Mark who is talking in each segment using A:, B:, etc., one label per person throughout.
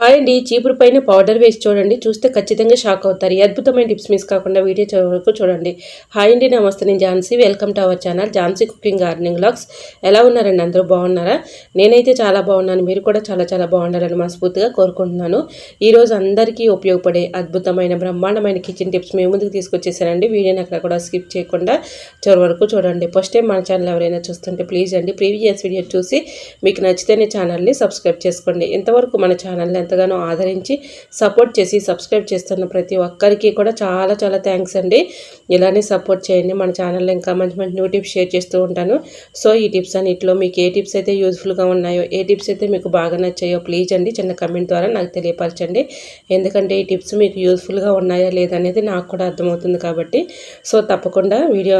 A: Hi అండి. చీపురు పైన పౌడర్ వేసి చూడండి. చూస్తే ఖచ్చితంగా షాక్ అవుతారు. ఈ అద్భుతమైన టిప్స్ మిస్ కాకుండా వీడియో వరకు చూడండి. హాయ్ అండి. నమస్తే. నేను Jhansi. Welcome to our channel Jhansi cooking gardening blogs ఎలా ఉన్నారండి? అందరూ బాగున్నారా? నేనైతే చాలా బాగున్నాను. మీరు కూడా చాలా చాలా బాగుండాలని మనస్ఫూర్తిగా కోరుకుంటున్నాను. ఈరోజు అందరికీ ఉపయోగపడే అద్భుతమైన బ్రహ్మాండమైన కిచెన్ టిప్స్ మేము ముందుకు తీసుకొచ్చేసానండి. వీడియోని అక్కడ కూడా స్కిప్ చేయకుండా చివరి వరకు చూడండి. ఫస్ట్ టైం మన ఛానల్ ఎవరైనా చూస్తుంటే ప్లీజ్ అండి ప్రీవియస్ వీడియో చూసి మీకు నచ్చితేనే ఛానల్ని సబ్స్క్రైబ్ చేసుకోండి. ఇంతవరకు మన ఛానల్ని ఎంతగానో ఆదరించి సపోర్ట్ చేసి సబ్స్క్రైబ్ చేస్తున్న ప్రతి ఒక్కరికి కూడా చాలా చాలా థ్యాంక్స్ అండి. ఇలానే సపోర్ట్ చేయండి. మన ఛానల్లో ఇంకా మంచి మంచి న్యూ టిప్స్ షేర్ చేస్తూ ఉంటాను. సో ఈ టిప్స్ అన్నింటిలో మీకు ఏ టిప్స్ అయితే యూజ్ఫుల్గా ఉన్నాయో ఏ టిప్స్ అయితే మీకు బాగా నచ్చాయో ప్లీజ్ అండి చిన్న కమెంట్ ద్వారా నాకు తెలియపరచండి. ఎందుకంటే ఈ టిప్స్ మీకు యూజ్ఫుల్గా ఉన్నాయా లేదనేది నాకు కూడా అర్థమవుతుంది కాబట్టి. సో తప్పకుండా వీడియో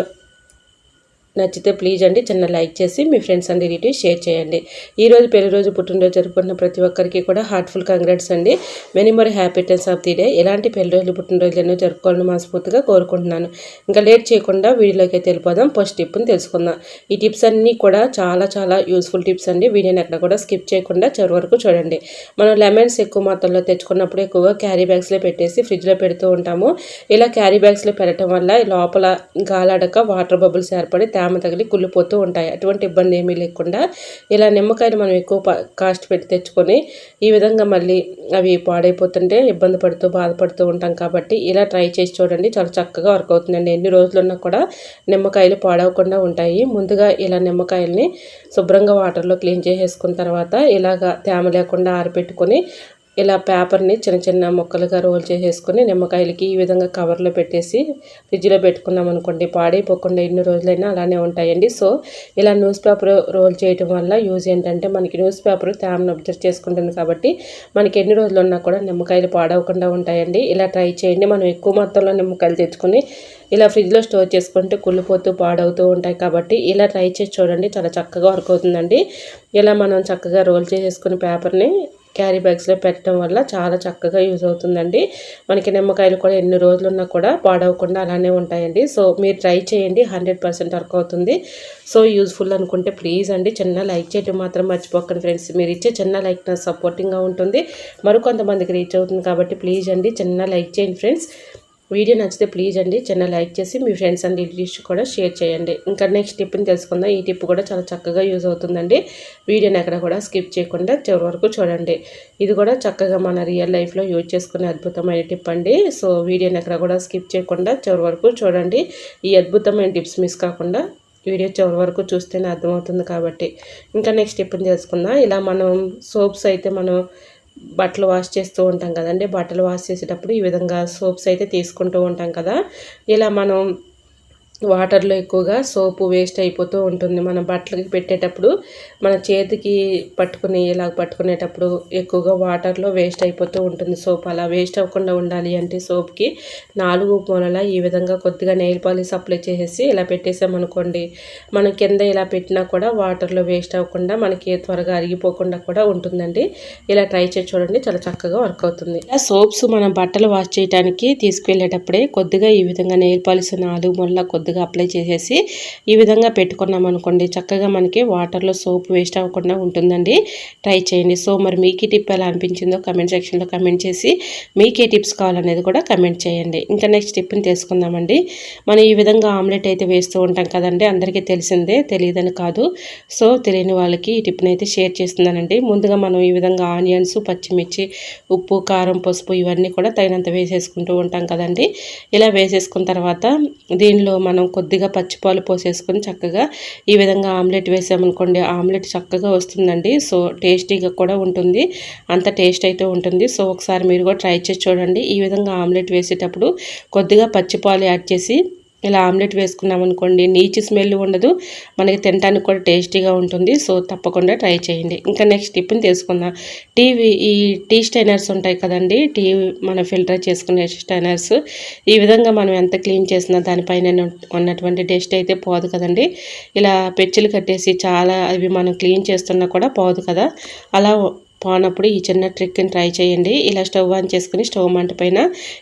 A: నచ్చితే ప్లీజ్ అండి చిన్న లైక్ చేసి మీ ఫ్రెండ్స్ అండి షేర్ చేయండి. ఈరోజు పెళ్ళి రోజు పుట్టినరోజు జరుపుకున్న ప్రతి ఒక్కరికి కూడా హార్ట్ఫుల్ కంగ్రాట్స్ అండి. Many more happy of the day ఎలాంటి పెళ్ళి రోజులు పుట్టినరోజు ఎన్నో జరుపుకోవాలని మనస్ఫూర్తిగా కోరుకుంటున్నాను. ఇంకా లేట్ చేయకుండా వీడియోలోకి అయితే వెళ్ళిపోదాం. ఫస్ట్ టిప్ని తెలుసుకుందాం. ఈ టిప్స్ అన్నీ కూడా చాలా చాలా యూస్ఫుల్ టిప్స్ అండి. వీడియోని ఎక్కడ కూడా స్కిప్ చేయకుండా చివరి వరకు చూడండి. మనం లెమన్స్ ఎక్కువ మొత్తంలో తెచ్చుకున్నప్పుడు ఎక్కువగా క్యారీ బ్యాగ్స్లో పెట్టేసి ఫ్రిడ్జ్లో పెడుతూ ఉంటాము. ఇలా క్యారీ బ్యాగ్స్లో పెట్టడం వల్ల లోపల గాలాడక వాటర్ బబుల్స్ ఏర్పడి తేమ తగిలి కుళ్ళిపోతూ ఉంటాయి. అటువంటి ఇబ్బంది ఏమీ లేకుండా ఇలా నిమ్మకాయలు మనం ఎక్కువ కాస్ట్ పెట్టి తెచ్చుకొని ఈ విధంగా మళ్ళీ అవి పాడైపోతుంటే ఇబ్బంది పడుతూ బాధపడుతూ ఉంటాం కాబట్టి ఇలా ట్రై చేసి చూడండి. చాలా చక్కగా వర్క్ అవుతుందండి. ఎన్ని రోజులున్నా కూడా నిమ్మకాయలు పాడవకుండా ఉంటాయి. ముందుగా ఇలా నిమ్మకాయల్ని శుభ్రంగా వాటర్లో క్లీన్ చేసేసుకున్న తర్వాత ఇలాగ తేమ లేకుండా ఆరిపెట్టుకొని ఇలా పేపర్ని చిన్న చిన్న ముక్కలుగా రోల్ చేసేసుకొని నిమ్మకాయలకి ఈ విధంగా కవర్లో పెట్టేసి ఫ్రిడ్జ్లో పెట్టుకున్నాం అనుకోండి పాడైపోకుండా ఎన్ని రోజులైనా అలానే ఉంటాయండి. సో ఇలా న్యూస్ పేపర్ రోల్ చేయడం వల్ల యూజ్ ఏంటంటే మనకి న్యూస్ పేపర్ తేమను అబ్జర్వ్ చేసుకుంటుంది కాబట్టి మనకి ఎన్ని రోజులు ఉన్నా కూడా నిమ్మకాయలు పాడవకుండా ఉంటాయండి. ఇలా ట్రై చేయండి. మనం ఎక్కువ మొత్తంలో నిమ్మకాయలు తెచ్చుకొని ఇలా ఫ్రిడ్జ్లో స్టోర్ చేసుకుంటే కుళ్ళిపోతూ పాడవుతూ ఉంటాయి కాబట్టి ఇలా ట్రై చేసి చూడండి. చాలా చక్కగా వర్క్ అవుతుందండి. ఇలా మనం చక్కగా రోల్ చేసేసుకుని పేపర్ని క్యారీ బ్యాగ్స్లో పెట్టడం వల్ల చాలా చక్కగా యూజ్ అవుతుందండి. మనకి నిమ్మకాయలు కూడా ఎన్ని రోజులు ఉన్నా కూడా పాడవకుండా అలానే ఉంటాయండి. సో మీరు ట్రై చేయండి. హండ్రెడ్ పర్సెంట్ వర్క్ అవుతుంది. సో యూజ్ఫుల్ అనుకుంటే ప్లీజ్ అండి. చిన్న లైక్ చేయడం మాత్రం మర్చిపోకండి ఫ్రెండ్స్. మీరు ఇచ్చే చిన్న లైక్ నాకు సపోర్టింగ్గా ఉంటుంది. మరికొంతమందికి రీచ్ అవుతుంది కాబట్టి ప్లీజ్ అండి. చిన్న లైక్ చేయండి ఫ్రెండ్స్. వీడియో నచ్చితే ప్లీజ్ అండి చిన్న లైక్ చేసి మీ ఫ్రెండ్స్ అండ్ రిలేటివ్స్ కూడా షేర్ చేయండి. ఇంకా నెక్స్ట్ టిప్ని తెలుసుకుందాం. ఈ టిప్ కూడా చాలా చక్కగా యూజ్ అవుతుందండి. వీడియోని ఎక్కడ కూడా స్కిప్ చేయకుండా చివరి వరకు చూడండి. ఇది కూడా చక్కగా మన రియల్ లైఫ్లో యూజ్ చేసుకునే అద్భుతమైన టిప్ అండి. సో వీడియోని ఎక్కడ కూడా స్కిప్ చేయకుండా చివరి వరకు చూడండి. ఈ అద్భుతమైన టిప్స్ మిస్ కాకుండా వీడియో చివరి వరకు చూస్తేనే అర్థమవుతుంది కాబట్టి. ఇంకా నెక్స్ట్ టిప్ని తెలుసుకుందాం. ఇలా మనం సోప్స్ అయితే మనం బట్టలు వాష్ చేస్తూ ఉంటాం కదండి. బట్టలు వాష్ చేసేటప్పుడు ఈ విధంగా సోప్స్ అయితే తీసుకుంటూ ఉంటాం కదా. ఇలా మనం వాటర్లో ఎక్కువగా సోపు వేస్ట్ అయిపోతూ ఉంటుంది. మనం బట్టలకి పెట్టేటప్పుడు మన చేతికి పట్టుకుని ఇలా పట్టుకునేటప్పుడు ఎక్కువగా వాటర్లో వేస్ట్ అయిపోతూ ఉంటుంది. సోప్ అలా వేస్ట్ అవ్వకుండా ఉండాలి అంటే సోప్కి నాలుగు మూలల ఈ విధంగా కొద్దిగా నెయిల్ పాలిష్ అప్లై చేసేసి ఇలా పెట్టేసామనుకోండి మనం కింద ఇలా పెట్టినా కూడా వాటర్లో వేస్ట్ అవ్వకుండా మనకి త్వరగా అరిగిపోకుండా కూడా ఉంటుందండి. ఇలా ట్రై చేసి చూడండి. చాలా చక్కగా వర్క్ అవుతుంది. ఇలా సోప్స్ మనం బట్టలు వాష్ చేయడానికి తీసుకెళ్ళేటప్పుడే కొద్దిగా ఈ విధంగా నెయిల్ పాలిష్ నాలుగు మూలల కొద్ది కొద్దిగా అప్లై చేసేసి ఈ విధంగా పెట్టుకున్నాం అనుకోండి. చక్కగా మనకి వాటర్లో సోప్ వేస్ట్ అవ్వకుండా ఉంటుందండి. ట్రై చేయండి. సో మరి మీకు ఈ టిప్ ఎలా అనిపించిందో కమెంట్ సెక్షన్లో కమెంట్ చేసి మీకే టిప్స్ కావాలనేది కూడా కమెంట్ చేయండి. ఇంకా నెక్స్ట్ టిప్ని తెలుసుకుందామండి మనం ఈ విధంగా ఆమ్లెట్ అయితే వేస్తూ ఉంటాం కదండి. అందరికీ తెలిసిందే తెలియదని కాదు. సో తెలియని వాళ్ళకి ఈ టిప్ని అయితే షేర్ చేస్తున్నానండి. ముందుగా మనం ఈ విధంగా ఆనియన్స్ పచ్చిమిర్చి ఉప్పు కారం పసుపు ఇవన్నీ కూడా తగినంత వేసేసుకుంటూ ఉంటాం కదండి. ఇలా వేసేసుకున్న తర్వాత దీనిలో మనం మనం కొద్దిగా పచ్చిపాలు పోసేసుకొని చక్కగా ఈ విధంగా ఆమ్లెట్ వేసామనుకోండి ఆమ్లెట్ చక్కగా వస్తుందండి. సో టేస్టీగా కూడా ఉంటుంది. అంత టేస్ట్ అయితే ఉంటుంది. సో ఒకసారి మీరు కూడా ట్రై చేసి చూడండి. ఈ విధంగా ఆమ్లెట్ వేసేటప్పుడు కొద్దిగా పచ్చిపాలు యాడ్ చేసి ఇలా ఆమ్లెట్ వేసుకున్నాం అనుకోండి నీచు స్మెల్ ఉండదు. మనకి తినడానికి కూడా టేస్టీగా ఉంటుంది. సో తప్పకుండా ట్రై చేయండి. ఇంకా నెక్స్ట్ టిప్ని తెలుసుకుందాం. టీవీ ఈ టీ స్టైనర్స్ ఉంటాయి కదండి టీ మనం ఫిల్టర్ చేసుకునే స్టైనర్స్. ఈ విధంగా మనం ఎంత క్లీన్ చేసినా దానిపైన ఉన్నటువంటి టేస్ట్ అయితే పోదు కదండి. ఇలా పెచ్చులు కట్టేసి చాలా అవి మనం క్లీన్ చేస్తున్నా కూడా పోదు కదా. అలా పోనప్పుడు ఈ చిన్న ట్రిక్ని ట్రై చేయండి. ఇలా స్టవ్ ఆన్ చేసుకుని స్టవ్ మంట పైన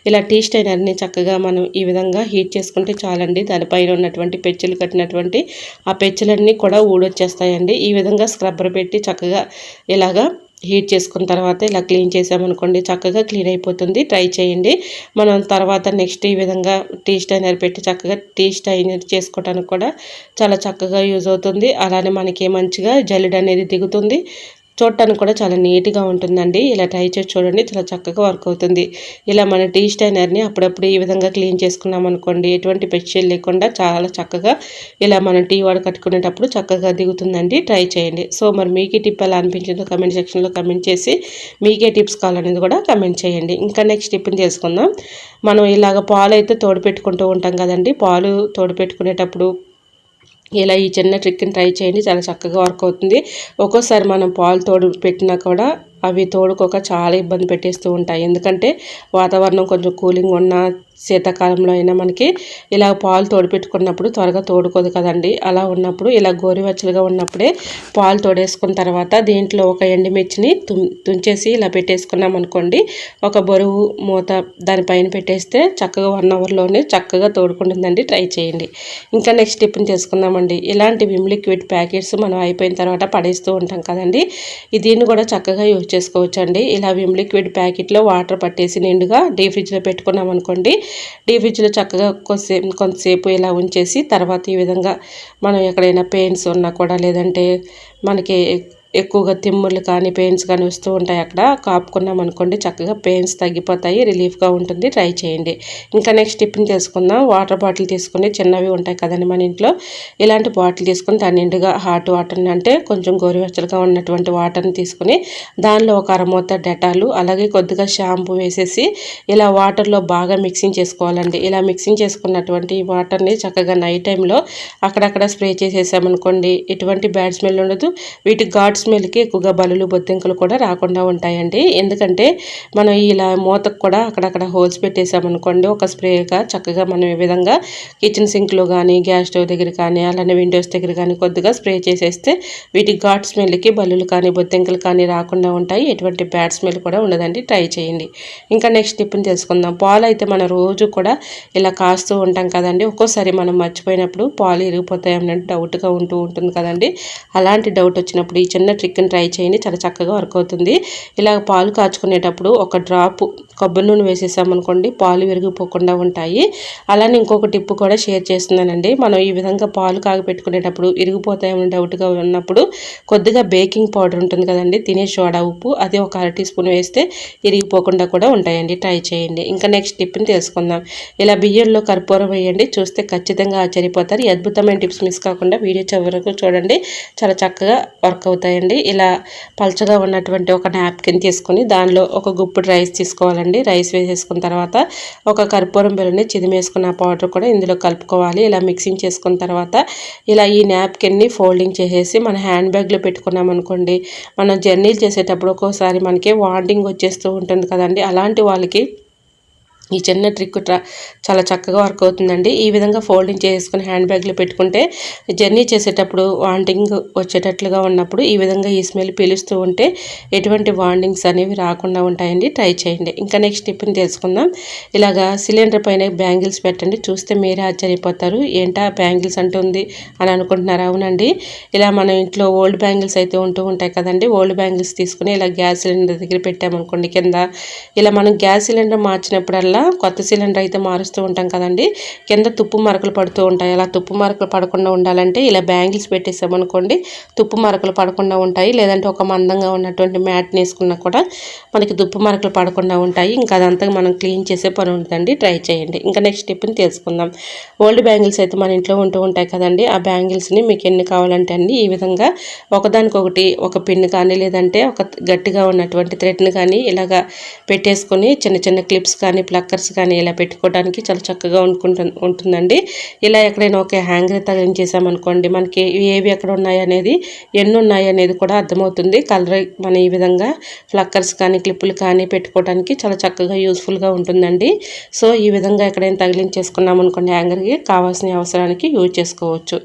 A: ఇలా టీ స్టైనర్ని చక్కగా మనం ఈ విధంగా హీట్ చేసుకుంటే చాలండి. దానిపైన ఉన్నటువంటి పెచ్చులు కట్టినటువంటి ఆ పెచ్చులన్నీ కూడా ఊడొచ్చేస్తాయండి. ఈ విధంగా స్క్రబ్బర్ పెట్టి చక్కగా ఇలాగా హీట్ చేసుకున్న తర్వాత ఇలా క్లీన్ చేసామనుకోండి చక్కగా క్లీన్ అయిపోతుంది. ట్రై చేయండి. మనం తర్వాత నెక్స్ట్ ఈ విధంగా టీ స్టైనర్ పెట్టి చక్కగా టీ స్టైనర్ చేసుకోవడానికి కూడా చాలా చక్కగా యూజ్ అవుతుంది. అలానే మనకి మంచిగా జల్లెడ అనేది దిగుతుంది. చూడటానికి కూడా చాలా నీట్గా ఉంటుందండి. ఇలా ట్రై చేసి చూడండి. చాలా చక్కగా వర్క్ అవుతుంది. ఇలా మన టీ స్టైనర్ని అప్పుడప్పుడు ఈ విధంగా క్లీన్ చేసుకున్నాం అనుకోండి ఎటువంటి పెచ్చులు లేకుండా చాలా చక్కగా ఇలా మనం టీ వాడు కట్టుకునేటప్పుడు చక్కగా దిగుతుందండి. ట్రై చేయండి. సో మరి మీకే టిప్ ఎలా అనిపించిందో కమెంట్ సెక్షన్లో కమెంట్ చేసి మీకే టిప్స్ కావాలనేది కూడా కమెంట్ చేయండి. ఇంకా నెక్స్ట్ టిప్ని తెలుసుకుందాం మనం ఇలాగ పాలు అయితే తోడు పెట్టుకుంటూ ఉంటాం కదండి. పాలు తోడు పెట్టుకునేటప్పుడు ఇలా ఈ చిన్న ట్రిక్ని ట్రై చేయండి. చాలా చక్కగా వర్క్ అవుతుంది. ఒక్కోసారి మనం పాలు తోడు పెట్టినా కూడా అవి తోడుకోక చాలా ఇబ్బంది పెట్టేస్తూ ఉంటాయి. ఎందుకంటే వాతావరణం కొంచెం కూలింగ్ ఉన్న శీతాకాలంలో అయినా మనకి ఇలా పాలు తోడిపెట్టుకున్నప్పుడు త్వరగా తోడుకోదు కదండి. అలా ఉన్నప్పుడు ఇలా గోరువెచ్చలుగా ఉన్నప్పుడే పాలు తోడేసుకున్న తర్వాత దీంట్లో ఒక ఎండుమిర్చిని తుంచేసి ఇలా పెట్టేసుకున్నాం అనుకోండి. ఒక బరువు మూత దానిపైన పెట్టేస్తే చక్కగా వన్ అవర్లోనే చక్కగా తోడుకుంటుందండి. ట్రై చేయండి. ఇంకా నెక్స్ట్ టిప్ని చేసుకుందామండి ఇలాంటి విమ్ లిక్విడ్ ప్యాకెట్స్ మనం అయిపోయిన తర్వాత పడేస్తూ ఉంటాం కదండి. దీన్ని కూడా చక్కగా యూజ్ చేసుకోవచ్చండి. ఇలా విమ్ లిక్విడ్ ప్యాకెట్లో వాటర్ పట్టేసి నిండుగా డీ ఫ్రిడ్జ్లో పెట్టుకున్నాం అనుకోండి. డీ ఫ్రిడ్జ్లో చక్కగా కొంతసేపు కొంతసేపు ఇలా ఉంచేసి తర్వాత ఈ విధంగా మనం ఎక్కడైనా పెయిన్స్ ఉన్నా కూడా లేదంటే మనకి ఎక్కువగా తిమ్ముర్లు కానీ పెయిన్స్ కానీ వస్తూ ఉంటాయి అక్కడ. కాపుకున్నాం అనుకోండి చక్కగా పెయిన్స్ తగ్గిపోతాయి రిలీఫ్గా ఉంటుంది. ట్రై చేయండి. ఇంకా నెక్స్ట్ టిఫిన్ తీసుకుందాం వాటర్ బాటిల్ తీసుకుని చిన్నవి ఉంటాయి కదండి మన ఇంట్లో. ఇలాంటి బాటిల్ తీసుకుని దాని నిండుగా హాట్ వాటర్ని అంటే కొంచెం గోరువెచ్చలుగా ఉన్నటువంటి వాటర్ని తీసుకుని దానిలో ఒక అరమూత డెటాలు అలాగే కొద్దిగా షాంపూ వేసేసి ఇలా వాటర్లో బాగా మిక్సింగ్ చేసుకోవాలండి. ఇలా మిక్సింగ్ చేసుకున్నటువంటి వాటర్ని చక్కగా నైట్ టైంలో అక్కడక్కడ స్ప్రే చేసేసామనుకోండి ఎటువంటి బ్యాడ్ స్మెల్ ఉండదు. వీటి ఘాట్ స్మెల్కి ఎక్కువగా బలులు బొద్దింకలు కూడా రాకుండా ఉంటాయండి. ఎందుకంటే మనం ఇలా మూతకు కూడా అక్కడక్కడ హోల్స్ పెట్టేసామనుకోండి ఒక స్ప్రేగా చక్కగా మనం ఈ విధంగా కిచెన్ సింక్లో కానీ గ్యాస్ స్టవ్ దగ్గర కానీ అలానే విండోస్ దగ్గర కానీ కొద్దిగా స్ప్రే చేసేస్తే వీటి ఘాట్ స్మెల్కి బల్లులు కానీ బొద్దింకలు కానీ రాకుండా ఉంటాయి. ఎటువంటి బ్యాడ్ స్మెల్ కూడా ఉండదండి. ట్రై చేయండి. ఇంకా నెక్స్ట్ టిప్ని తెలుసుకుందాం. పాలు అయితే మనం రోజు కూడా ఇలా కాస్తూ ఉంటాం కదండి. ఒక్కోసారి మనం మర్చిపోయినప్పుడు పాలు ఇరిగిపోతాయి అన్నట్టు డౌట్గా ఉంటూ ఉంటుంది కదండి. అలాంటి డౌట్ వచ్చినప్పుడు ఈ చిన్న ట్రిక్ని ట్రై చేయండి. చాలా చక్కగా వర్క్ అవుతుంది. ఇలా పాలు కాచుకునేటప్పుడు ఒక డ్రాప్ కొబ్బరి నూనె వేసేసామనుకోండి పాలు విరిగిపోకుండా ఉంటాయి. అలానే ఇంకొక టిప్ కూడా షేర్ చేస్తున్నానండి. మనం ఈ విధంగా పాలు కాగపెట్టుకునేటప్పుడు విరిగిపోతాయని డౌట్గా ఉన్నప్పుడు కొద్దిగా బేకింగ్ పౌడర్ ఉంటుంది కదండి తినే సోడా ఉప్పు అది ఒక అర టీ స్పూన్ వేస్తే విరిగిపోకుండా కూడా ఉంటాయండి. ట్రై చేయండి. ఇంకా నెక్స్ట్ టిప్ని తెలుసుకుందాం. ఇలా బియ్యంలో కర్పూరం వేయండి. చూస్తే ఖచ్చితంగా ఆశ్చర్యపోతారు. ఈ అద్భుతమైన టిప్స్ మిస్ కాకుండా వీడియో చివరకు చూడండి. చాలా చక్కగా వర్క్ అవుతాయి. చూడండి ఇలా పలచగా ఉన్నటువంటి ఒక నాప్కిన్ తీసుకుని దానిలో ఒక గుప్పుడు రైస్ తీసుకోవాలండి. రైస్ వేసేసుకున్న తర్వాత ఒక కర్పూరం బెల్లని చిదిమేసుకున్న పౌడర్ కూడా ఇందులో కలుపుకోవాలి. ఇలా మిక్సింగ్ చేసుకున్న తర్వాత ఇలా ఈ నాప్కిన్ని ఫోల్డింగ్ చేసేసి మన హ్యాండ్ బ్యాగ్లో పెట్టుకున్నాం అనుకోండి మనం జర్నీలు చేసేటప్పుడు ఒక్కోసారి మనకి వాంటింగ్ వచ్చేస్తూ ఉంటుంది కదండి. అలాంటి వాళ్ళకి ఈ చిన్న ట్రిక్ చాలా చక్కగా వర్క్ అవుతుందండి. ఈ విధంగా ఫోల్డింగ్ చేసుకుని హ్యాండ్ బ్యాగ్లో పెట్టుకుంటే జర్నీ చేసేటప్పుడు వాంటింగ్ వచ్చేటట్లుగా ఉన్నప్పుడు ఈ విధంగా ఈ స్మెల్ పీలుస్తూ ఉంటే ఎటువంటి వాండింగ్స్ అనేవి రాకుండా ఉంటాయండి. ట్రై చేయండి. ఇంకా నెక్స్ట్ టిప్ని తెలుసుకుందాం. ఇలాగా సిలిండర్ పైన బ్యాంగిల్స్ పెట్టండి. చూస్తే మీరే ఆశ్చర్యపోతారు. ఏంటా బ్యాంగిల్స్ అంటుంది అని అనుకుంటున్నారు. అవునండి. ఇలా మన ఇంట్లో ఓల్డ్ బ్యాంగిల్స్ అయితే ఉంటూ ఉంటాయి కదండి. ఓల్డ్ బ్యాంగిల్స్ తీసుకుని ఇలా గ్యాస్ సిలిండర్ దగ్గర పెట్టామనుకోండి కింద ఇలా మనం గ్యాస్ సిలిండర్ మార్చినప్పుడల్లా వల్ల కొత్త సిలిండర్ అయితే మారుస్తూ ఉంటాం కదండి. కింద తుప్పు మరకలు పడుతూ ఉంటాయి. అలా తుప్పు మరకలు పడకుండా ఉండాలంటే ఇలా బ్యాంగిల్స్ పెట్టేసామనుకోండి తుప్పు మరకలు పడకుండా ఉంటాయి. లేదంటే ఒక మందంగా ఉన్నటువంటి మ్యాట్ వేసుకున్నా కూడా మనకి తుప్పు మరకలు పడకుండా ఉంటాయి. ఇంకా అదంతా మనం క్లీన్ చేసే పని ఉంటుందండి. ట్రై చేయండి. ఇంకా నెక్స్ట్ స్టెప్ని తెలుసుకుందాం. ఓల్డ్ బ్యాంగిల్స్ అయితే మన ఇంట్లో ఉంటూ ఉంటాయి కదండి. ఆ బ్యాంగిల్స్ని మీకు ఎన్ని కావాలంటే అండి ఈ విధంగా ఒకదానికొకటి ఒక పిన్ కానీ లేదంటే ఒక గట్టిగా ఉన్నటువంటి థ్రెడ్ని కానీ ఇలాగా పెట్టేసుకొని చిన్న చిన్న క్లిప్స్ కానీ ప్లగ్ స్టక్కర్స్ కానీ ఇలా పెట్టుకోవడానికి చాలా చక్కగా ఉంటుంటు ఉంటుందండి. ఇలా ఎక్కడైనా ఒక హ్యాంగర్ తగిలించేసామనుకోండి మనకి ఏవి ఎక్కడ ఉన్నాయనేది ఎన్ని ఉన్నాయనేది కూడా అర్థమవుతుంది. కలర్ మన ఈ విధంగా ఫ్లక్కర్స్ కానీ క్లిప్పులు కానీ పెట్టుకోవడానికి చాలా చక్కగా యూస్ఫుల్గా ఉంటుందండి. సో ఈ విధంగా ఎక్కడైనా తగిలించేసుకున్నాం అనుకోండి హ్యాంగర్కి కావాల్సిన అవసరానికి యూజ్ చేసుకోవచ్చు.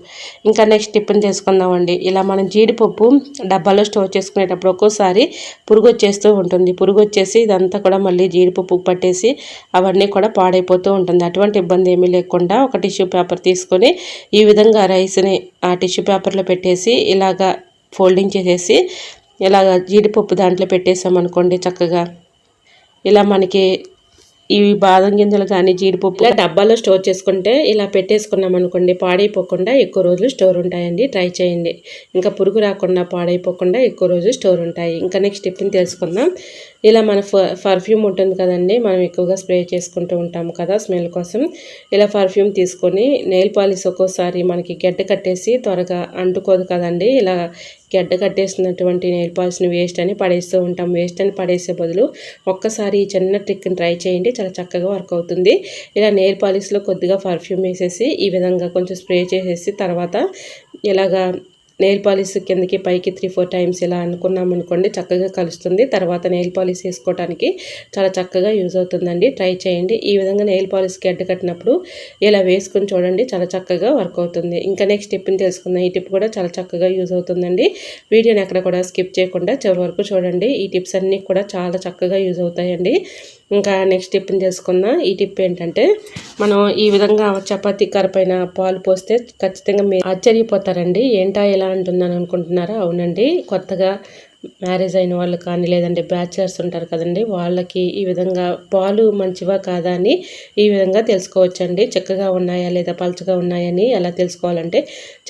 A: ఇంకా నెక్స్ట్ టిప్ని చేసుకుందామండి. ఇలా మనం జీడిపప్పు డబ్బాలో స్టోర్ చేసుకునేటప్పుడు ఒక్కోసారి పురుగు వచ్చేస్తూ ఉంటుంది. పురుగు వచ్చేసి ఇదంతా కూడా మళ్ళీ జీడిపప్పు పట్టేసి అవన్నీ కూడా పాడైపోతూ ఉంటుంది. అటువంటి ఇబ్బంది ఏమీ లేకుండా ఒక టిష్యూ పేపర్ తీసుకొని ఈ విధంగా రైస్ని ఆ టిష్యూ పేపర్లో పెట్టేసి ఇలాగా ఫోల్డింగ్ చేసేసి ఇలాగ జీడిపప్పు దాంట్లో పెట్టేసామనుకోండి చక్కగా. ఇలా మనకి ఇవి బాదం గింజలు కానీ జీడిపప్పు ఇలా డబ్బాలో స్టోర్ చేసుకుంటే ఇలా పెట్టేసుకున్నాం అనుకోండి పాడైపోకుండా ఎక్కువ రోజులు స్టోర్ ఉంటాయండి. ట్రై చేయండి. ఇంకా పురుగు రాకుండా పాడైపోకుండా ఎక్కువ రోజులు స్టోర్ ఉంటాయి. ఇంకా నెక్స్ట్ టిఫిన్ తెలుసుకుందాం. ఇలా మన పర్ఫ్యూమ్ ఉంటుంది కదండి మనం ఎక్కువగా స్ప్రే చేసుకుంటూ ఉంటాము కదా స్మెల్ కోసం. ఇలా పర్ఫ్యూమ్ తీసుకొని నెయిల్ పాలిష్ ఒక్కోసారి మనకి గడ్డ కట్టేసి త్వరగా అంటుకోదు కదండి. ఇలా గడ్డ కట్టేసినటువంటి నెయిల్ పాలిష్ని వేస్ట్ అని పడేస్తూ ఉంటాం. వేస్ట్ అని పడేసే బదులు ఒక్కసారి ఈ చిన్న ట్రిక్ని ట్రై చేయండి. చాలా చక్కగా వర్క్ అవుతుంది. ఇలా నెయిల్ పాలిష్లో కొద్దిగా పర్ఫ్యూమ్ వేసేసి ఈ విధంగా కొంచెం స్ప్రే చేసేసి తర్వాత ఇలాగా నెయిల్ పాలిష్ కిందకి పైకి త్రీ ఫోర్ టైమ్స్ ఇలా అనుకున్నాం అనుకోండి చక్కగా కలుస్తుంది. తర్వాత నెయిల్ పాలిష్ వేసుకోవడానికి చాలా చక్కగా యూజ్ అవుతుందండి. ట్రై చేయండి. ఈ విధంగా నెయిల్ పాలిష్కి అడ్డ కట్టినప్పుడు ఇలా వేసుకుని చూడండి చాలా చక్కగా వర్క్ అవుతుంది. ఇంకా నెక్స్ట్ టిప్ని తెలుసుకుందాం. ఈ టిప్ కూడా చాలా చక్కగా యూజ్ అవుతుందండి. వీడియోని ఎక్కడ కూడా స్కిప్ చేయకుండా చివరి వరకు చూడండి. ఈ టిప్స్ అన్నీ కూడా చాలా చక్కగా యూజ్ అవుతాయండి. ఇంకా నెక్స్ట్ టిప్ని చేసుకుందాం ఈ టిప్ ఏంటంటే మనం ఈ విధంగా చపాతీ కరపైన పాలు పోస్తే ఖచ్చితంగా మీరు ఆశ్చర్యపోతారండి. ఏంటా ఎలా అంటున్నాను అనుకుంటున్నారా? అవునండి. కొత్తగా మ్యారేజ్ అయిన వాళ్ళు కానీ లేదంటే బ్యాచిలర్స్ ఉంటారు కదండి వాళ్ళకి ఈ విధంగా పాలు మంచివా కాదా అని ఈ విధంగా తెలుసుకోవచ్చండి. చక్కగా ఉన్నాయా లేదా పలుచగా ఉన్నాయని ఎలా తెలుసుకోవాలంటే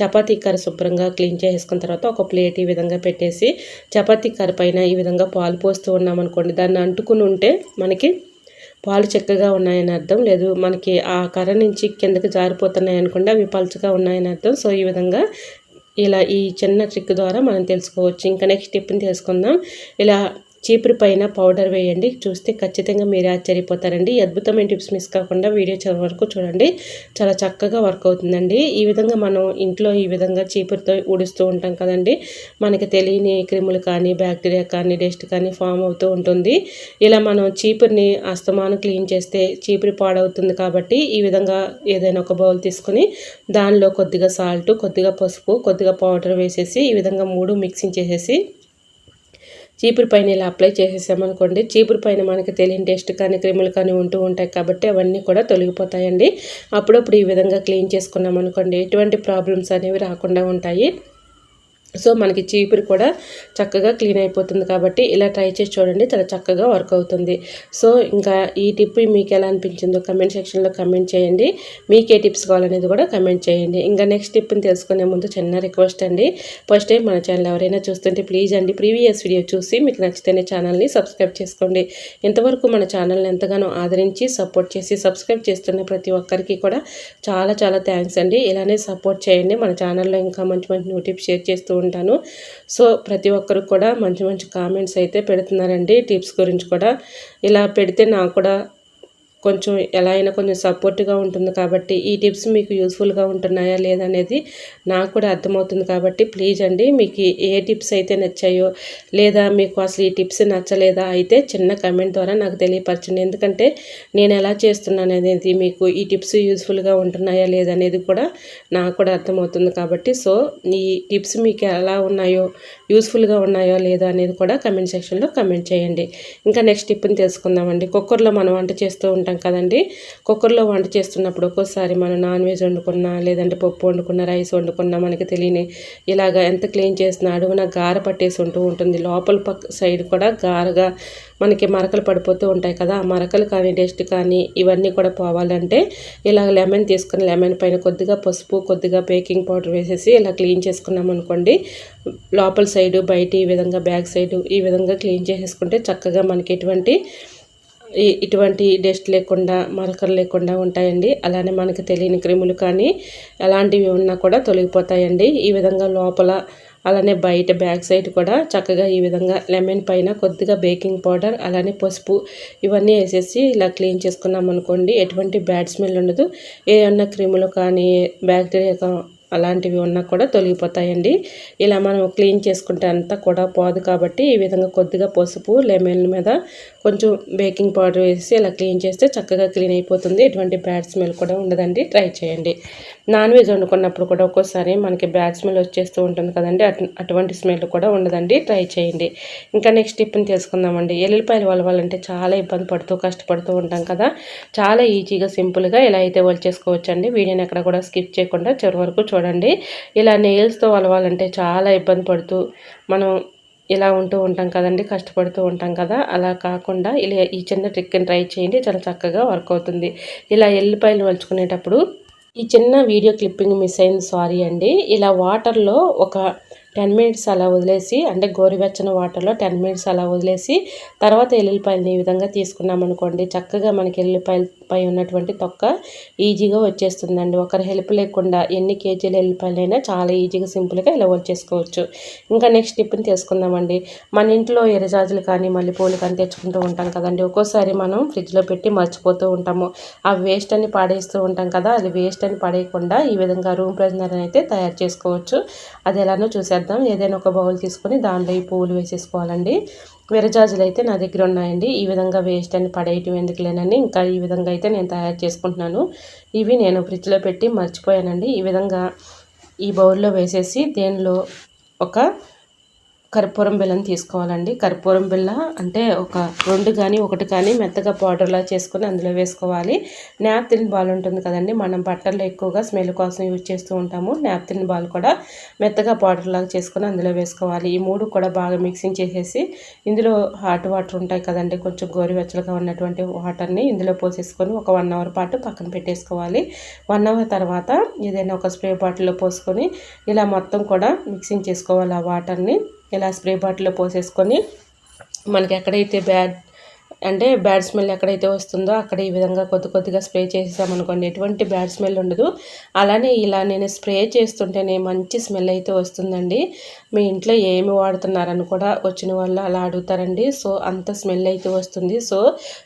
A: చపాతీ కర్ర శుభ్రంగా క్లీన్ చేసుకున్న తర్వాత ఒక ప్లేట్ ఈ విధంగా పెట్టేసి చపాతీ కర్ర పైన ఈ విధంగా పాలు పోస్తూ ఉన్నామనుకోండి దాన్ని అంటుకుని ఉంటే మనకి పాలు చక్కగా ఉన్నాయని అర్థం. లేదు మనకి ఆ కర్ర నుంచి కిందకి జారిపోతున్నాయి అనుకోండి అవి పలుచగా ఉన్నాయని అర్థం. సో ఈ విధంగా ఇలా ఈ చిన్న ట్రిక్ ద్వారా మనం తెలుసుకోవచ్చు. ఇంకా నెక్స్ట్ టిప్ని తెలుసుకుందాం. ఇలా చీపురు పైన పౌడర్ వేయండి. చూస్తే ఖచ్చితంగా మీరు ఆశ్చర్యపోతారండి. అద్భుతమైన టిప్స్ మిస్ కాకుండా వీడియో చివరి వరకు చూడండి. చాలా చక్కగా వర్క్ అవుతుందండి. ఈ విధంగా మనం ఇంట్లో ఈ విధంగా చీపురుతో ఊడుస్తూ ఉంటాం కదండి. మనకి తెలియని క్రిములు కానీ బ్యాక్టీరియా కానీ డస్ట్ కానీ ఫామ్ అవుతూ ఉంటుంది. ఇలా మనం చీపురిని అస్తమానం క్లీన్ చేస్తే చీపురు పాడవుతుంది కాబట్టి ఈ విధంగా ఏదైనా ఒక బౌల్ తీసుకొని దానిలో కొద్దిగా సాల్ట్ కొద్దిగా పసుపు కొద్దిగా పౌడర్ వేసేసి ఈ విధంగా మూడు మిక్సింగ్ చేసేసి చీపురు పైన ఇలా అప్లై చేసేసామనుకోండి చీపురు పైన మనకి తెలియని టేస్ట్ కానీ క్రిములు కానీ ఉంటూ ఉంటాయి కాబట్టి అవన్నీ కూడా తొలగిపోతాయండి. అప్పుడప్పుడు ఈ విధంగా క్లీన్ చేసుకున్నాం అనుకోండి ఎటువంటి ప్రాబ్లమ్స్ అనేవి రాకుండా ఉంటాయి. సో మనకి చీపురు కూడా చక్కగా క్లీన్ అయిపోతుంది కాబట్టి ఇలా ట్రై చేసి చూడండి చాలా చక్కగా వర్క్ అవుతుంది. సో ఇంకా ఈ టిప్ మీకు ఎలా అనిపించిందో కమెంట్ సెక్షన్లో కమెంట్ చేయండి. మీకు ఏ టిప్స్ కావాలనేది కూడా కమెంట్ చేయండి. ఇంకా నెక్స్ట్ టిప్ని తెలుసుకునే ముందు చిన్న రిక్వెస్ట్ అండి. ఫస్ట్ టైం మన ఛానల్ ఎవరైనా చూస్తుంటే ప్లీజ్ అండి ప్రీవియస్ వీడియో చూసి మీకు నచ్చితేనే ఛానల్ని సబ్స్క్రైబ్ చేసుకోండి. ఇంతవరకు మన ఛానల్ని ఎంతగానో ఆదరించి సపోర్ట్ చేసి సబ్స్క్రైబ్ చేస్తున్న ప్రతి ఒక్కరికి కూడా చాలా చాలా థ్యాంక్స్ అండి. ఇలానే సపోర్ట్ చేయండి. మన ఛానల్లో ఇంకా మంచి మంచి న్యూ టిప్స్ షేర్ చేస్తూ ఉంటాను. సో ప్రతి ఒక్కరు కూడా మంచి మంచి కామెంట్స్ అయితే పెడుతున్నారండి. టిప్స్ గురించి కూడా. ఇలా పెడితే నాకు కూడా కొంచెం ఎలా అయినా కొంచెం సపోర్ట్గా ఉంటుంది కాబట్టి ఈ టిప్స్ మీకు యూస్ఫుల్గా ఉంటున్నాయా లేదనేది నాకు కూడా అర్థమవుతుంది కాబట్టి ప్లీజ్ అండి మీకు ఏ టిప్స్ అయితే నచ్చాయో లేదా మీకు అసలు ఈ టిప్స్ నచ్చలేదా అయితే చిన్న కమెంట్ ద్వారా నాకు తెలియపరచండి. ఎందుకంటే నేను ఎలా చేస్తున్నాను అనేది మీకు ఈ టిప్స్ యూస్ఫుల్గా ఉంటున్నాయా లేదనేది కూడా నాకు కూడా అర్థమవుతుంది కాబట్టి సో ఈ టిప్స్ మీకు ఎలా ఉన్నాయో యూస్ఫుల్గా ఉన్నాయో లేదా అనేది కూడా కమెంట్ సెక్షన్లో కమెంట్ చేయండి. ఇంకా నెక్స్ట్ టిప్ని తెలుసుకుందామండి. కుక్కర్లో మనం వంట చేస్తూ ఉంటాం ఉంటాం కదండి. కుక్కర్లో వంట చేస్తున్నప్పుడు ఒక్కోసారి మనం నాన్ వెజ్ వండుకున్నా లేదంటే పప్పు వండుకున్న రైస్ వండుకున్నా మనకి తెలియని ఇలాగ ఎంత క్లీన్ చేసినా అడుగున గార పట్టేసి ఉంటూ ఉంటుంది. లోపల పక్క సైడ్ కూడా గారగా మనకి మరకలు పడిపోతూ ఉంటాయి కదా. ఆ మరకలు కానీ డస్ట్ కానీ ఇవన్నీ కూడా పోవాలంటే ఇలా లెమన్ తీసుకుని లెమన్ పైన కొద్దిగా పసుపు కొద్దిగా బేకింగ్ పౌడర్ వేసేసి ఇలా క్లీన్ చేసుకున్నాం అనుకోండి లోపల సైడు బయట ఈ విధంగా బ్యాక్ సైడు ఈ విధంగా క్లీన్ చేసేసుకుంటే చక్కగా మనకి ఎటువంటి ఇటువంటి డస్ట్ లేకుండా మరకలు లేకుండా ఉంటాయండి. అలానే మనకు తెలియని క్రిములు కానీ అలాంటివి ఉన్నా కూడా తొలగిపోతాయండి. ఈ విధంగా లోపల అలానే బయట బ్యాక్ సైడ్ కూడా చక్కగా ఈ విధంగా లెమన్ పైన కొద్దిగా బేకింగ్ పౌడర్ అలానే పసుపు ఇవన్నీ వేసేసి ఇలా క్లీన్ చేసుకున్నాం అనుకోండి ఎటువంటి బ్యాడ్ స్మెల్ ఉండదు. ఏమన్నా క్రిములు కానీ బ్యాక్టీరియా అలాంటివి ఉన్నా కూడా తొలగిపోతాయండి. ఇలా మనం క్లీన్ చేసుకుంటే అంతా కూడా పోదు కాబట్టి ఈ విధంగా కొద్దిగా పసుపు లెమన్ మీద కొంచెం బేకింగ్ పౌడర్ వేసి ఇలా క్లీన్ చేస్తే చక్కగా క్లీన్ అయిపోతుంది. ఎటువంటి బ్యాడ్ స్మెల్ కూడా ఉండదండి. ట్రై చేయండి. నాన్ వెజ్ వండుకున్నప్పుడు కూడా ఒక్కోసారి మనకి బ్యాడ్ స్మెల్ వచ్చేస్తూ ఉంటుంది కదండి. అటువంటి స్మెల్ కూడా ఉండదండి. ట్రై చేయండి. ఇంకా నెక్స్ట్ టిప్ని తెలుసుకుందామండి. ఎల్లుల్లిపాయలు వలవాలంటే చాలా ఇబ్బంది పడుతూ కష్టపడుతూ ఉంటాం కదా. చాలా ఈజీగా సింపుల్గా ఇలా అయితే వలిచేసుకోవచ్చండి వీడియోని ఎక్కడ కూడా స్కిప్ చేయకుండా చివరి వరకు చూడండి. ఇలా నెయిల్స్తో వలవాలంటే చాలా ఇబ్బంది పడుతూ మనం ఇలా ఉంటూ ఉంటాం కదండి కష్టపడుతూ ఉంటాం కదా. అలా కాకుండా ఇలా ఈ చిన్న ట్రిక్ని ట్రై చేయండి. చాలా చక్కగా వర్క్ అవుతుంది. ఇలా ఎల్లిపాయలు వలుచుకునేటప్పుడు ఈ చిన్న వీడియో క్లిప్పింగ్ మిస్ అయింది సారీ అండి. ఇలా వాటర్లో ఒక టెన్ మినిట్స్ అలా వదిలేసి అంటే గోరువెచ్చని వాటర్లో టెన్ మినిట్స్ అలా వదిలేసి తర్వాత ఎల్లుల్లిపాయలని ఈ విధంగా తీసుకున్నామనుకోండి చక్కగా మనకి ఎల్లుల్లిపాయలు పై ఉన్నటువంటి తొక్క ఈజీగా వచ్చేస్తుందండి. ఒకరి హెల్ప్ లేకుండా ఎన్ని కేజీల ఎల్లుల్లిపాయలైనా చాలా ఈజీగా సింపుల్గా ఇలా వచ్చేసుకోవచ్చు. ఇంకా నెక్స్ట్ టిప్ని తీసుకుందామండి. మన ఇంట్లో ఎర్రజాజులు కానీ మల్లెపూలు కానీ తెచ్చుకుంటూ ఉంటాం కదండి. ఒక్కోసారి మనం ఫ్రిడ్జ్లో పెట్టి మర్చిపోతూ ఉంటాము. ఆ వేస్ట్ అని పాడేస్తూ ఉంటాం కదా అది వేస్ట్ అని పడేయకుండా ఈ విధంగా రూమ్ ప్రెజనర్ అయితే తయారు చేసుకోవచ్చు. అది ఎలానో చూసేద్దాం. ఏదైనా ఒక బౌల్ తీసుకొని దాంట్లో ఈ పువ్వులు వేసేసుకోవాలండి. విరజాజులు అయితే నా దగ్గర ఉన్నాయండి. ఈ విధంగా వేస్ట్ అని పడేయటం ఎందుకు లేనని ఇంకా ఈ విధంగా అయితే నేను తయారు చేసుకుంటున్నాను. ఇవి నేను ఫ్రిడ్జ్లో పెట్టి మర్చిపోయానండి. ఈ విధంగా ఈ బౌల్లో వేసేసి దేనిలో ఒక కర్పూరం బిల్లని తీసుకోవాలండి. కర్పూరం బిల్ల అంటే ఒక రెండు కానీ ఒకటి కానీ మెత్తగా పౌడర్లా చేసుకొని అందులో వేసుకోవాలి. నాప్తిన్ బాల్ ఉంటుంది కదండి మనం బట్టల్లో ఎక్కువగా స్మెల్ కోసం యూజ్ చేస్తూ ఉంటాము. నాప్తిన్ బాల్ కూడా మెత్తగా పౌడర్లాగా చేసుకొని అందులో వేసుకోవాలి. ఈ మూడు కూడా బాగా మిక్సింగ్ చేసేసి ఇందులో హాట్ వాటర్ ఉంటాయి కదండి కొంచెం గోరువెచ్చలుగా ఉన్నటువంటి వాటర్ని ఇందులో పోసేసుకొని ఒక వన్ అవర్ పాటు పక్కన పెట్టేసుకోవాలి. వన్ అవర్ తర్వాత ఏదైనా ఒక స్ప్రే బాటిల్లో పోసుకొని ఇలా మొత్తం కూడా మిక్సింగ్ చేసుకోవాలి ఆ వాటర్ని ఇలా స్ప్రే బాటిల్లో పోసేసుకొని మనకి ఎక్కడైతే బ్యాడ్ అంటే బ్యాడ్ స్మెల్ ఎక్కడైతే వస్తుందో అక్కడ ఈ విధంగా కొద్ది కొద్దిగా స్ప్రే చేసామనుకోండి ఎటువంటి బ్యాడ్ స్మెల్ ఉండదు. అలానే ఇలా నేను స్ప్రే చేస్తుంటేనే మంచి స్మెల్ అయితే వస్తుందండి. మీ ఇంట్లో ఏమి వాడుతున్నారని కూడా వచ్చిన వాళ్ళు అలా అడుగుతారండి. సో అంత స్మెల్ అయితే వస్తుంది. సో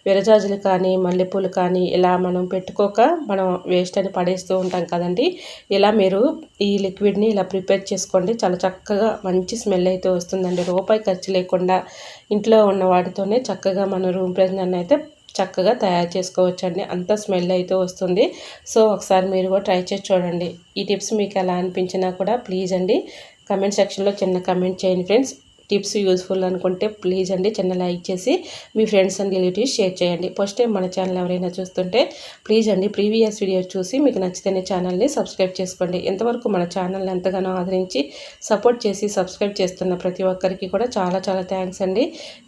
A: విరజాజులు కానీ మల్లెపూలు కానీ ఇలా మనం పెట్టుకోక మనం వేస్ట్ అని పడేస్తూ ఉంటాం కదండి. ఇలా మీరు ఈ లిక్విడ్ని ఇలా ప్రిపేర్ చేసుకోండి. చాలా చక్కగా మంచి స్మెల్ అయితే వస్తుందండి. రూపాయి ఖర్చు లేకుండా ఇంట్లో ఉన్న వాటితోనే చక్కగా మన రూమ్ ప్రెజెంట్ అయితే చక్కగా తయారు చేసుకోవచ్చండి. అంత స్మెల్ అయితే వస్తుంది. సో ఒకసారి మీరు కూడా ట్రై చేసి చూడండి. ఈ టిప్స్ మీకు ఎలా అనిపించినా కూడా ప్లీజ్ అండి. కమెంట్ సెక్షన్లో చిన్న కమెంట్ చేయండి ఫ్రెండ్స్. టిప్స్ యూస్ఫుల్ అనుకుంటే ప్లీజ్ అండి చిన్న లైక్ చేసి మీ ఫ్రెండ్స్ అండ్ రిలేటివ్స్ షేర్ చేయండి. ఫస్ట్ టైం మన ఛానల్ ఎవరైనా చూస్తుంటే ప్లీజ్ అండి ప్రీవియస్ వీడియో చూసి మీకు నచ్చితేనే ఛానల్ని సబ్స్క్రైబ్ చేసుకోండి. ఎంతవరకు మన ఛానల్ని ఎంతగానో ఆదరించి సపోర్ట్ చేసి సబ్స్క్రైబ్ చేస్తున్న ప్రతి ఒక్కరికి కూడా చాలా చాలా థ్యాంక్స్ అండి.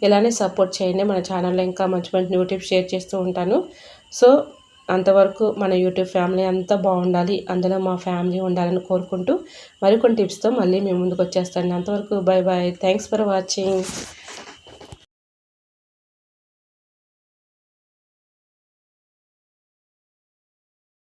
A: ఇలానే సపోర్ట్ చేయండి మన ఛానల్లో. ఇంకా మంచి మంచి న్యూ టిప్స్ షేర్ చేస్తూ ఉంటాను. సో అంతవరకు మన యూట్యూబ్ ఫ్యామిలీ అంతా బాగుండాలి అందులో మా ఫ్యామిలీ ఉండాలని కోరుకుంటూ మరికొన్ని టిప్స్తో మళ్ళీ మేము ముందుకు వచ్చేస్తాను అంతవరకు bye bye thanks for watching